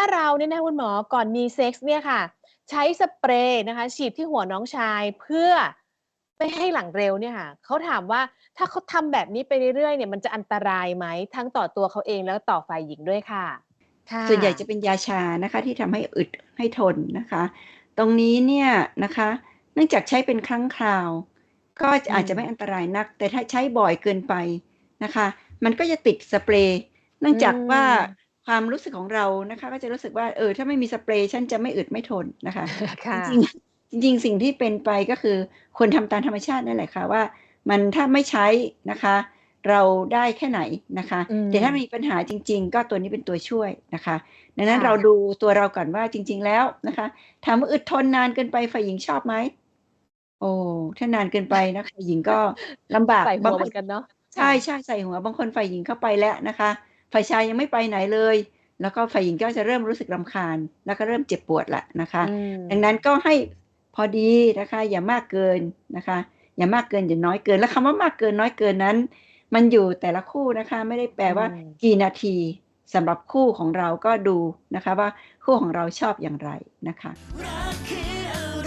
ถ้าเราเนี่ยนะคุณหมอก่อนมีเซ็กส์เนี่ยค่ะ ใช้สเปรย์นะคะ ฉีดที่หัวน้องชายเพื่อไม่ให้หลังเร็วเนี่ยค่ะเขาถามว่าถ้าเขาทำแบบนี้ไปเรื่อยๆเนี่ยมันจะอันตรายไหมทั้งต่อตัวเขาเองแล้วก็ต่อฝ่ายหญิงด้วยค่ะค่ะส่วนใหญ่จะเป็นยาชานะคะที่ทำให้อึดให้ทนนะคะ ตรงนี้เนี่ยนะคะ เนื่องจากใช้เป็นครั้งคราว ก็อาจจะไม่อันตรายนัก แต่ถ้าใช้บ่อยเกินไปนะคะ มันก็จะติดสเปรย์เนื่องจากว่าอืม ความรู้สึกของเรานะคะ ก็จะรู้สึกว่าเออถ้าไม่มีสเปรย์ฉันจะไม่อึดไม่ทนนะคะค่ะจริงๆจริงๆสิ่งที่เป็นไปก็คือควรทำตามธรรมชาตินั่นแหละค่ะว่า มันถ้าไม่ใช้นะคะ เราได้แค่ไหนนะคะอืมแต่ถ้ามีปัญหาจริง ๆ ก็ตัวนี้เป็นตัวช่วยนะคะ ดังนั้นค่ะเราดูตัวเราก่อนว่าจริง ๆ แล้วนะคะถามว่าอึดทนนานเกินไปฝ่ายหญิงชอบไหมโอ้ถ้านานเกินไปนะฝ่ายหญิงก็ลำบากใส่หับางวคเหมืนอนกันเนาะใช่ใช่ใส่หัวบางคนฝ่ายหญิงเข้าไปแล้วนะคะ ฝ่ายชายยังไม่ไปไหนเลย แล้วก็ฝ่ายหญิงก็จะเริ่มรู้สึกรำคาญ แล้วก็เริ่มเจ็บปวดละนะคะอืมดังนั้นก็ให้พอดีนะคะ อย่ามากเกินนะคะ อย่ามากเกินอย่าน้อยเกิน แล้วคำว่ามากเกินน้อยเกินนั้น มันอยู่แต่ละคู่นะคะ ไม่ได้แปลว่าอืมกี่นาทีสำหรับคู่ของเราก็ดูนะคะว่าคู่ของเราชอบอย่างไรนะคะรักคือ